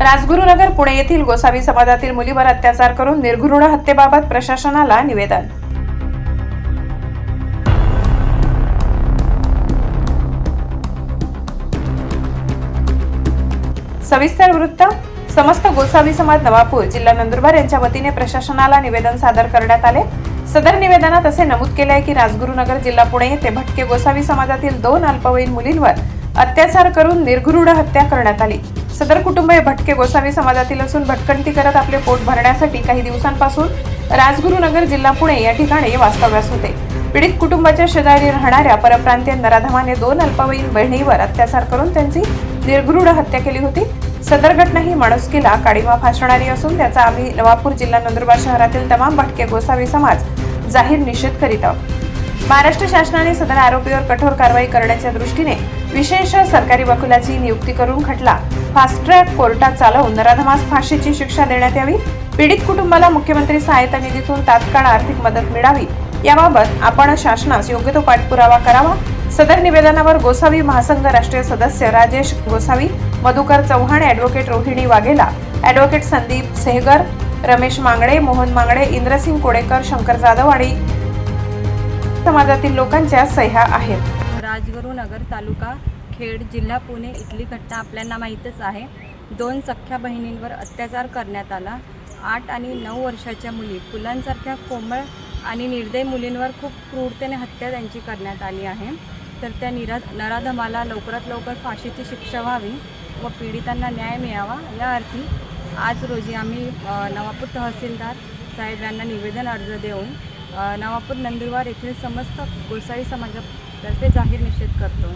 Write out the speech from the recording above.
राजगुरुनगर पुणे येथील गोसावी समाजातील मुलीवर अत्याचार करून निर्घृण हत्येबाबत प्रशासनाला निवेदन. सविस्तर वृत्त समस्त गोसावी समाज नवापूर जिल्हा नंदुरबार यांच्या वतीने प्रशासनाला निवेदन सादर करण्यात आले. सदर निवेदनात असे नमूद केले आहे की राजगुरुनगर जिल्हा पुणे येथे भटके गोसावी समाजातील दोन अल्पवयीन मुलींवर अत्याचार करून निर्घृण हत्या करण्यात आली. सदर कुटुंब हे भटके गोसावी समाजातील असून भटकंती करत आपले पोट भरण्यासाठी काही दिवसांपासून राजगुरुनगर जिल्हा पुणे या ठिकाणी वास्तव्यास होते. पीडित कुटुंबाच्या शेजारी राहणाऱ्या परप्रांतीय नराधमाने दोन अल्पवयीन बहिणीवर अत्याचार करून त्यांची निर्घृण हत्या केली होती. सदर घटना ही माणुसकीला काळीमा फासणारी असून त्याचा आम्ही नवापूर जिल्हा नंदुरबार शहरातील तमाम भटके गोसावी समाज जाहीर निषेध करीत आहोत. महाराष्ट्र शासनाने सदर आरोपीवर कठोर कारवाई करण्याच्या दृष्टीने विशेष सरकारी वकिलाची नियुक्ती करून खटला. फास्ट ट्रॅक कोर्टात चालवून नराधमास फाशीची शिक्षा देण्यात यावी. पीडित कुटुंबाला मुख्यमंत्री सहायता निधीतून तात्काळ आर्थिक मदत मिळावी. याबाबत आपण शासनास योग्य तो पाठपुरावा करावा. सदर निवेदनावर गोसावी महासंघ राष्ट्रीय सदस्य राजेश गोसावी मधुकर चव्हाण ॲडव्होकेट रोहिणी वाघेला ॲडव्होकेट संदीप सेहगर रमेश मांगडे मोहन मांगडे इंद्रसिंग कोडेकर शंकर जाधव आणि समाजातील लोकांच्या सह्या आहेत. राजगुरू नगर तालुका खेड जिल्हा पुणे इथली घटना आपल्याला माहीतच आहे. दोन सख्ख्या बहिणींवर अत्याचार करण्यात आला. आठ आणि नऊ वर्षाच्या मुली फुलांसारख्या कोमळ आणि निर्दय मुलींवर खूप क्रूरतेने हत्या त्यांची करण्यात आली आहे. तर त्या निरा नराधमाला लवकरात लवकर फाशीची शिक्षा व्हावी व पीडितांना न्याय मिळावा या अर्थी आज रोजी आम्ही नवापूर तहसीलदार साहेब यांना निवेदन अर्ज देऊन नवापूर नंदुरबार येथील समस्त गोसाई समाजातर्फे जाहीर निषेध करतो.